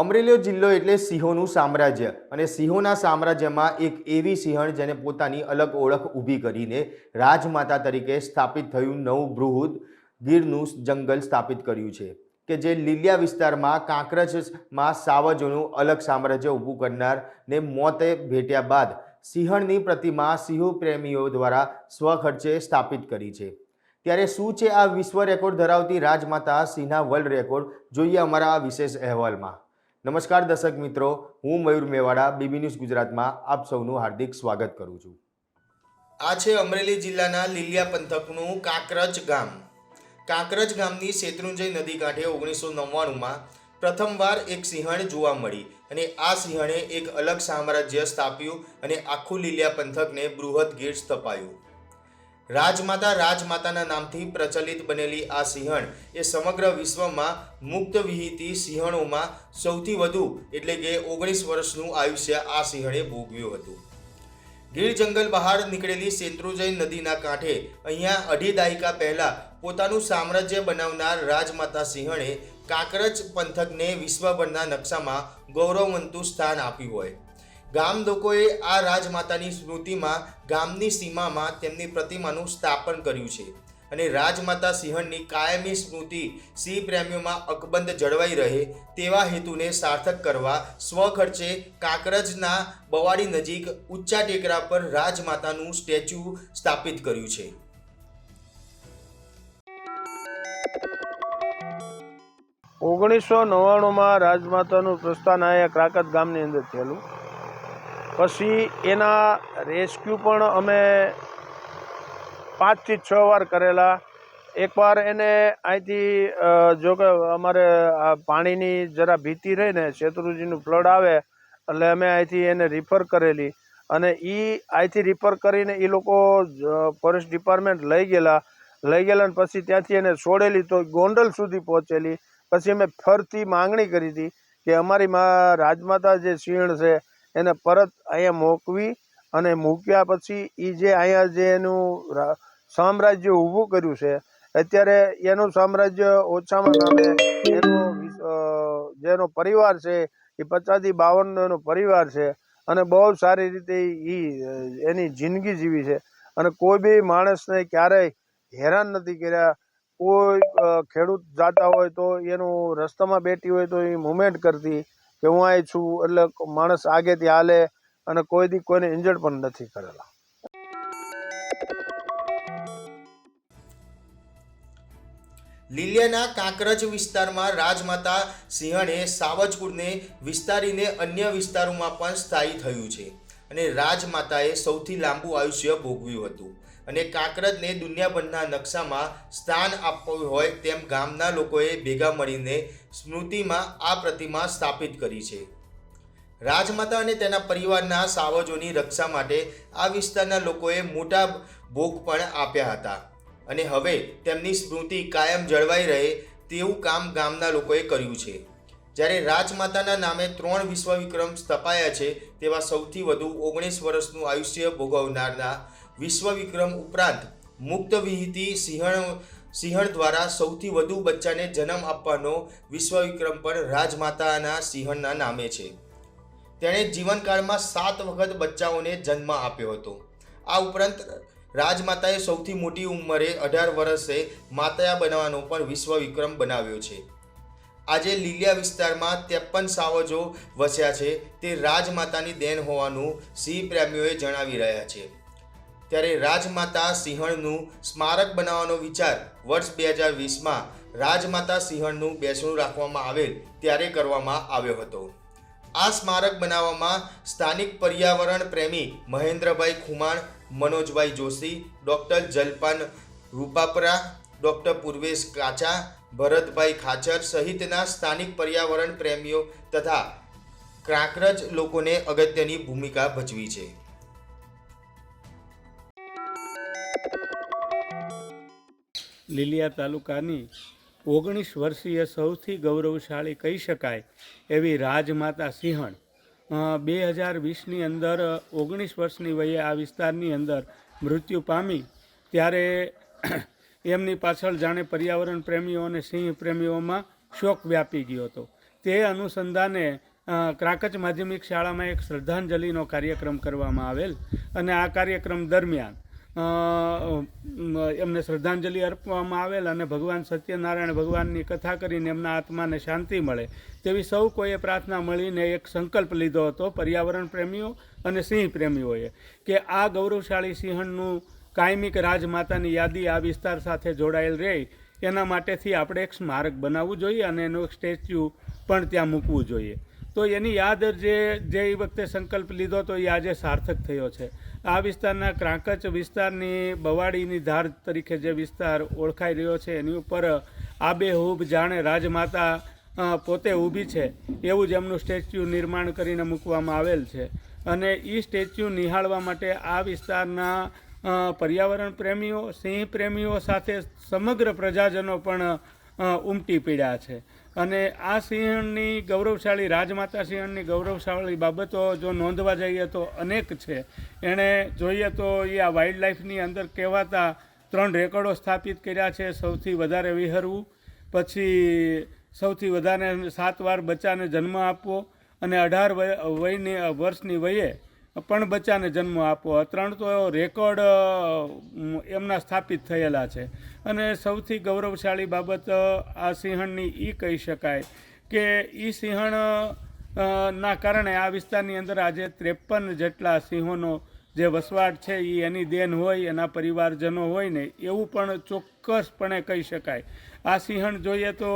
અમરેલી જિલ્લો એટલે સિંહોનું સામ્રાજ્ય અને સિંહોના સામ્રાજ્યમાં એક એવી સિંહણ જેને પોતાની અલગ ઓળખ ઊભી કરીને રાજમાતા તરીકે સ્થાપિત થયું નવું બૃહદ ગીરનું જંગલ સ્થાપિત કર્યું છે, કે જે લીલિયા વિસ્તારમાં કાંકરજમાં સાવજોનું અલગ સામ્રાજ્ય ઊભું કરનારને મોતે ભેટ્યા બાદ સિંહણની પ્રતિમા સિંહો પ્રેમીઓ દ્વારા સ્વખર્ચે સ્થાપિત કરી છે. ત્યારે શું છે આ વિશ્વ રેકોર્ડ ધરાવતી રાજમાતા સિંહના વર્લ્ડ રેકોર્ડ? જોઈએ અમારા આ વિશેષ અહેવાલમાં. નમસ્કાર દર્શક મિત્રો, હું મયુર મેવાડા બીબી ન્યૂઝ ગુજરાતમાં આપ સૌનું હાર્દિક સ્વાગત કરું છું. આ છે અમરેલી જિલ્લાના લીલિયા પંથકનું કાંકરજ ગામ. કાંકરજ ગામની શેત્રુંજય નદી કાંઠે ઓગણીસો નવ્વાણુંમાં પ્રથમવાર એક સિંહણ જોવા મળી અને આ સિંહણે એક અલગ સામ્રાજ્ય સ્થાપ્યું અને આખું લીલિયા પંથકને બૃહદ ગીર સ્થપાયું. રાજમાતા રાજમાતાના નામથી પ્રચલિત બનેલી આ સિંહણ એ સમગ્ર વિશ્વમાં મુક્ત વિહિતી સિંહણોમાં સૌથી વધુ એટલે કે ઓગણીસ વર્ષનું આયુષ્ય આ સિંહણે ભોગવ્યું હતું. ગીર જંગલ બહાર નીકળેલી સેન્દ્રુજય નદીના કાંઠે અહીંયા અઢી દાયકા પહેલાં પોતાનું સામ્રાજ્ય બનાવનાર રાજમાતા સિંહણે કાંકરજ પંથકને વિશ્વભરના નકશામાં ગૌરવવંતું સ્થાન આપ્યું હોય. ગામ લોકોએ આ રાજમાતાની સ્મૃતિમાં ગામની સીમામાં તેમની પ્રતિમાનું સ્થાપન કર્યું છે. અને રાજમાતા સિંહણની કાયમી સ્મૃતિ સિંહ પ્રેમીઓમાં અકબંધ જળવાઈ રહે તેવા હેતુને સાર્થક કરવા સ્વખર્ચે કાંકરજના બવાડી નજીક ઊંચા ટેકરા પર રાજમાતાનું સ્ટેચ્યુ સ્થાપિત કર્યું છે. ઓગણીસો નવ્વાણુંમાં રાજમાતાનું પ્રસ્થાન અહીંયા ક્રાકત ગામની અંદર થયેલું. પછી એના રેસ્ક્યુ પણ અમે પાંચથી છ વાર કરેલા. એકવાર એને અહીંથી જો કે અમારે આ પાણીની જરા ભીતિ રહીને શેત્રુજીનું ફ્લડ આવે, એટલે અમે અહીંથી એને રિફર કરેલી. અને એ અહીંથી રિફર કરીને એ લોકો ફોરેસ્ટ ડિપાર્ટમેન્ટ લઈ ગયેલા. લઈ ગયેલા અને પછી ત્યાંથી એને છોડેલી તો ગોંડલ સુધી પહોંચેલી. પછી અમે ફરતી માંગણી કરી હતી કે અમારી મા રાજમાતા જે સિંહણ છે એને પરત અહીંયા મોકવી અને મૂક્યા પછી એ જે અહીંયા જે એનું સામ્રાજ્ય ઊભું કર્યું છે, અત્યારે એનું સામ્રાજ્ય ઓછામાં નામે એનો જેનો પરિવાર છે, એ પચાસથી બાવનનો એનો પરિવાર છે અને બહુ સારી રીતે એ એની જિંદગી જીવી છે. અને કોઈ બી માણસને ક્યારેય હેરાન નથી કર્યા. કોઈ ખેડૂત જાતા હોય તો એનું રસ્તામાં બેઠી હોય તો એ મુમેન્ટ કરતી કે હું અહીં છું એટલે માણસ આગેથી હાલે અને કોઈ દી કોઈને ઇન્જર્ડ પણ નથી કરેલા. લીલિયાના કાંકરજ વિસ્તારમાં રાજમાતા સિંહણે સાવજપુરને વિસ્તારીને અન્ય વિસ્તારોમાં પણ સ્થાયી થયું છે અને રાજમાતાએ સૌથી લાંબુ આયુષ્ય ભોગવ્યું હતું. અને કાંકરજને દુનિયાભરના નકશામાં સ્થાન આપવું હોય તેમ ગામના લોકોએ ભેગા મળીને સ્મૃતિમાં આ પ્રતિમા સ્થાપિત કરી છે. રાજમાતા અને તેના પરિવારના સાવજોની રક્ષા માટે આ વિસ્તારના લોકોએ મોટા ભોગ પણ આપ્યા હતા અને હવે તેમની સ્મૃતિ કાયમ જળવાઈ રહે તેવું કામ ગામના લોકોએ કર્યું છે. જ્યારે રાજમાતાના નામે ત્રણ વિશ્વ વિક્રમ સ્થપાયા છે, તેવા સૌથી વધુ ઓગણીસ વર્ષનું આયુષ્ય ભોગવનારના વિશ્વ વિક્રમ ઉપરાંત મુક્ત વિહિતી સિંહણ સિંહણ દ્વારા સૌથી વધુ બચ્ચાને જન્મ આપવાનો વિશ્વ વિક્રમ પણ રાજમાતાના સિંહણના નામે છે. તેણે જીવનકાળમાં સાત વખત બચ્ચાઓને જન્મ આપ્યો હતો. આ ઉપરાંત રાજમાતાએ સૌથી મોટી ઉંમરે અઢાર વર્ષે માતાયા બનાવવાનો પણ વિશ્વ વિક્રમ બનાવ્યો છે. આજે લીલિયા વિસ્તારમાં ત્રેપન સાવજો વસ્યા છે. તે રાજમાતાની દેન હોવાનું સિંહ પ્રેમીઓએ જણાવી રહ્યા છે. ત્યારે રાજમાતા સિંહણનું સ્મારક બનાવવાનો વિચાર વર્ષ બે હજાર વીસમાં રાજમાતા સિંહણનું બેસણું રાખવામાં આવેલ ત્યારે કરવામાં આવ્યો હતો. આ સ્મારક બનાવવામાં સ્થાનિક પર્યાવરણ પ્રેમી મહેન્દ્રભાઈ ખુમાણ, મનોજભાઈ જોશી, ડૉક્ટર જલપાન રૂપાપરા, ડૉક્ટર પૂર્વેશ કાચા ભરતભાઈ ખાચર સહિતના સ્થાનિક પર્યાવરણ પ્રેમીઓ તથા ક્રાંકરજ લોકોને અગત્યની ભૂમિકા ભજવી છે. લીલિયા તાલુકાની ઓગણીસ વર્ષીય સૌથી ગૌરવશાળી કહી શકાય એવી રાજમાતા સિંહણ બે હજાર વીસની અંદર, ઓગણીસ વર્ષની વયે આ વિસ્તારની અંદર મૃત્યુ પામી. ત્યારે એમની પાછળ જાણે પર્યાવરણ પ્રેમીઓ અને સિંહ પ્રેમીઓમાં શોક વ્યાપી ગયો હતો. તે અનુસંધાને ક્રાકચ માધ્યમિક શાળામાં એક શ્રદ્ધાંજલિનો કાર્યક્રમ કરવામાં આવેલ અને આ કાર્યક્રમ દરમિયાન એમને શ્રદ્ધાંજલિ અર્પવામાં આવેલ અને ભગવાન સત્યનારાયણ ભગવાનની કથા કરીને એમના આત્માને શાંતિ મળે. તેવી સૌ કોઈએ પ્રાર્થના મળીને એક સંકલ્પ લીધો હતો, પર્યાવરણ પ્રેમીઓ અને સિંહ પ્રેમીઓએ, કે આ ગૌરવશાળી સિંહણનું કાયમિક રાજમાતાની યાદી આ વિસ્તાર સાથે જોડાયેલ રહે. એના માટેથી આપણે એક સ્મારક બનાવવું જોઈએ અને એનું એક સ્ટેચ્યુ પણ ત્યાં મૂકવું જોઈએ. તો એની યાદ જે જે એ વખતે સંકલ્પ લીધો તો એ આજે સાર્થક થયો છે. આ વિસ્તારના ક્રાંકચ વિસ્તારની બવાડીની ધાર તરીકે જે વિસ્તાર ઓળખાઈ રહ્યો છે, એની ઉપર આબેહૂબ જાણે રાજમાતા પોતે ઊભી છે. એવું જ એમનું સ્ટેચ્યુ નિર્માણ કરીને મૂકવામાં આવેલ છે. અને એ સ્ટેચ્યુ નિહાળવા માટે આ વિસ્તારના પર્યાવરણ પ્રેમીઓ સિંહ પ્રેમીઓ સાથે સમગ્ર પ્રજાજનો પણ ઉમટી પડ્યા છે. અને આ સિંહણની ગૌરવશાળી, રાજમાતા સિંહણની ગૌરવશાળી બાબતો જો નોંધવા જઈએ તો અનેક છે. એણે જોઈએ તો એ આ વાઇલ્ડ લાઈફની અંદર કહેવાતા ત્રણ રેકોર્ડો સ્થાપિત કર્યા છે, સૌથી વધારે વિહરવું, પછી સૌથી વધારે સાત વાર બચ્ચાને જન્મ આપવો અને અઢાર વય- વયની, વર્ષની વયે પણ બચ્ચાને જન્મ આપવો. ત્રણ તો રેકોર્ડ એમના સ્થાપિત થયેલા છે. અને સૌથી ગૌરવશાળી બાબત આ સિંહણની એ કહી શકાય કે એ સિંહણ ના કારણે આ વિસ્તારની અંદર આજે ત્રેપન જેટલા સિંહોનો જે વસવાટ છે એ એની દેન હોય, એના પરિવારજનો હોય ને, એવું પણ ચોક્કસપણે કહી શકાય. આ સિંહણ જોઈએ તો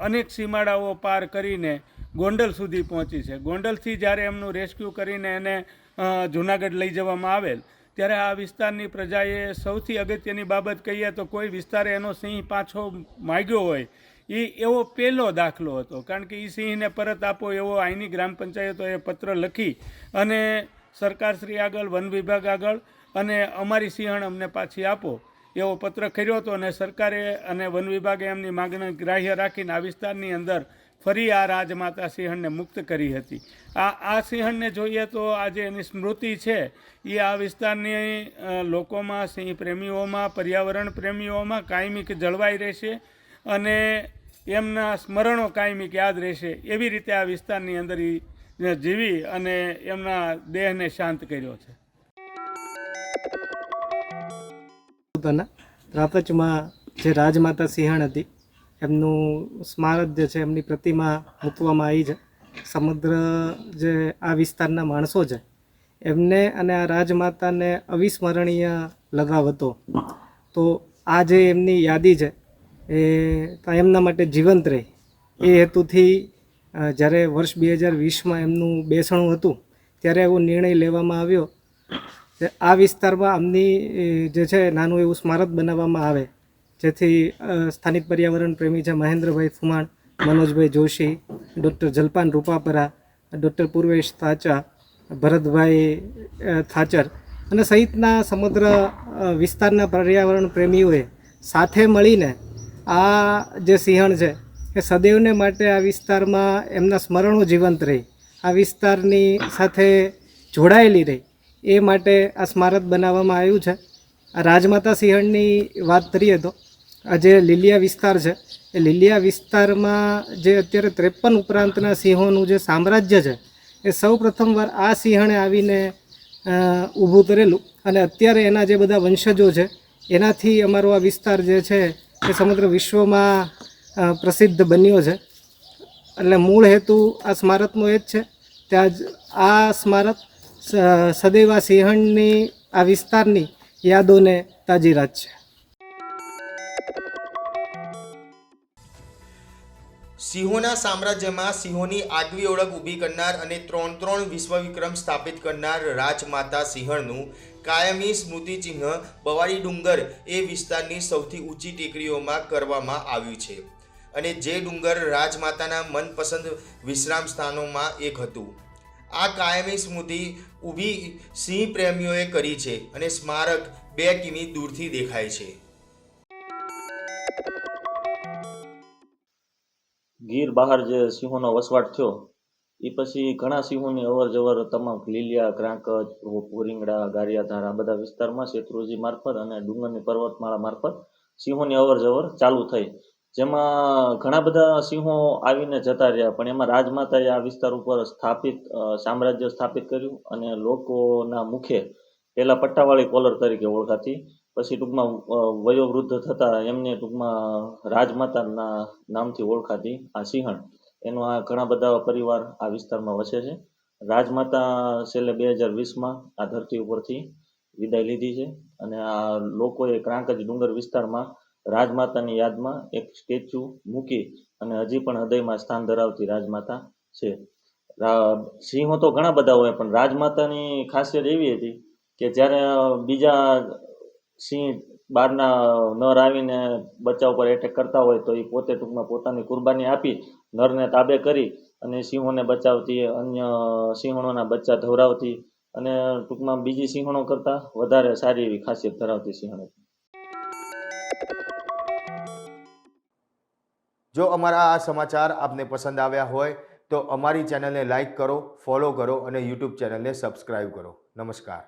અનેક સીમાડાઓ પાર કરીને ગોંડલ સુધી પહોંચી છે. ગોંડલથી જ્યારે એમનું રેસ્ક્યુ કરીને એને જૂનાગઢ લઈ જવામાં આવેલ ત્યારે આ વિસ્તારની પ્રજાએ સૌથી અગત્યની બાબત કહીએ તો કોઈ વિસ્તારે એનો સિંહ પાછો માગ્યો હોય, એ એવો પહેલો દાખલો હતો. કારણ કે એ સિંહને પરત આપો એવો અહીંની ગ્રામ પંચાયતોએ પત્ર લખી અને સરકારશ્રી આગળ, વન વિભાગ આગળ અને અમારી સિંહણ અમને પાછી આપો એવો પત્ર કર્યો હતો અને સરકારે અને વન વિભાગે એમની માગણી ગ્રાહ્ય રાખીને આ વિસ્તારની અંદર ફરી આ રાજમાતા સિંહણને મુક્ત કરી હતી. આ આ સિંહણને જોઈએ તો આજે એની સ્મૃતિ છે, એ આ વિસ્તારની લોકોમાં, સિંહ પ્રેમીઓમાં, પર્યાવરણ પ્રેમીઓમાં કાયમિક જળવાઈ રહેશે અને એમના સ્મરણો કાયમિક યાદ રહેશે. એવી રીતે આ વિસ્તારની અંદર એ જીવી અને એમના દેહને શાંત કર્યો છે. પોતાના રાતચમાં જે રાજમાતા સિંહણ હતી એમનું સ્મારક જે છે, એમની પ્રતિમા મૂકવામાં આવી છે. સમગ્ર જે આ વિસ્તારના માણસો છે, એમને અને આ રાજમાતાને અવિસ્મરણીય લગાવ હતો. તો આ જે એમની યાદી છે, એ એમના માટે જીવંત રહી. એ હેતુથી જ્યારે વર્ષ બે હજાર વીસમાં એમનું બેસણું હતું, ત્યારે એવો નિર્ણય લેવામાં આવ્યો આ વિસ્તારમાં આમની જે છે, નાનું એવું સ્મારક બનાવવામાં આવે. જેથી સ્થાનિક પર્યાવરણ પ્રેમી છે મહેન્દ્રભાઈ ફુમાણ, મનોજભાઈ જોશી, ડૉક્ટર જલપાન રૂપાપરા, ડૉક્ટર પૂર્વેશ થાચા, ભરતભાઈ થાચર અને સહિતના સમગ્ર વિસ્તારના પર્યાવરણ પ્રેમીઓએ સાથે મળીને આ જે સિંહણ છે, એ સદૈવને માટે આ વિસ્તારમાં એમના સ્મરણો જીવંત રહી, આ વિસ્તારની સાથે જોડાયેલી રહી, એ માટે આ સ્મારક બનાવવામાં આવ્યું છે. રાજમાતા સિંહણની વાત કરીએ તો, આ જે લીલિયા વિસ્તાર છે, એ લીલિયા વિસ્તારમાં જે અત્યારે ત્રેપન ઉપરાંતના સિંહોનું જે સામ્રાજ્ય છે, એ સૌ પ્રથમવાર આ સિંહણે આવીને ઊભું કરેલું. અને અત્યારે એના જે બધા વંશજો છે, એનાથી અમારો આ વિસ્તાર જે છે, એ સમગ્ર વિશ્વમાં પ્રસિદ્ધ બન્યો છે. એટલે મૂળ હેતુ આ સ્મારકનો એ જ છે ત્યાં આ સ્મારક સદૈવ સિંહણની, આ વિસ્તારની યાદોને તાજી રાખશે સિંહોના સામ્રાજ્યમાં સિંહોની આગવી ઓળખ ઊભી કરનાર અને ત્રણ ત્રણ વિશ્વ વિક્રમ સ્થાપિત કરનાર રાજમાતા સિંહણનું કાયમી સ્મૃતિચિહ્ન બવાડી ડુંગર એ વિસ્તારની સૌથી ઊંચી ટેકરીઓમાં કરવામાં આવ્યું છે. અને જે ડુંગર રાજમાતાના મનપસંદ વિશ્રામ સ્થાનોમાં એક હતું. આ કાયમી સ્મૃતિ ઊભી સિંહ પ્રેમીઓએ કરી છે અને સ્મારક બે કિમી દૂરથી દેખાય છે. ગીર બહાર જે સિંહોનો વસવાટ થયો એ પછી ઘણા સિંહોની અવર જવર તમામ લીલિયા ક્રાંકજ પોરીંગડા, ગારિયાધાર, આ બધા વિસ્તારમાં શેત્રુજી મારફત અને ડુંગરની પર્વતમાળા મારફત સિંહોની અવર જવર ચાલુ થઈ. જેમાં ઘણા બધા સિંહો આવીને જતા રહ્યા, પણ એમાં રાજમાતાએ આ વિસ્તાર ઉપર સ્થાપિત સામ્રાજ્ય સ્થાપિત કર્યું અને લોકોના મુખે પહેલાં પટ્ટાવાળી કોલર તરીકે ઓળખાતી, પછી ટૂંકમાં વયોવૃદ્ધ થતા એમને ટૂંકમાં રાજમાતાના નામથી ઓળખાતી આ સિંહણ. એનો આ ઘણા બધા પરિવાર આ વિસ્તારમાં વસે છે. રાજમાતા છેલ્લે બે હજાર વીસમાં આ ધરતી ઉપરથી વિદાય લીધી છે અને આ લોકોએ ક્રાંકજ ડુંગર વિસ્તારમાં રાજમાતાની યાદમાં એક સ્ટેચ્યુ મૂકી અને હજી પણ હૃદયમાં સ્થાન ધરાવતી રાજમાતા છે. સિંહો તો ઘણા બધા હોય, પણ રાજમાતાની ખાસિયત એવી હતી કે જ્યારે બીજા સિંહ બહારના નર આવીને બચ્ચા ઉપર એટેક કરતા હોય તો એ પોતે ટૂંકમાં પોતાની કુરબાની આપી, નરને તાબે કરી અને સિંહોને બચાવતી, અન્ય સિંહણોના બચ્ચા ધવરાવતી અને ટૂંકમાં બીજી સિંહણો કરતાં વધારે સારી એવી ખાસિયત ધરાવતી સિંહણ હતી. જો અમારા આ સમાચાર આપને પસંદ આવ્યા હોય, તો અમારી ચેનલને લાઇક કરો, ફોલો કરો અને યુટ્યુબ ચેનલને સબસ્ક્રાઈબ કરો. નમસ્કાર.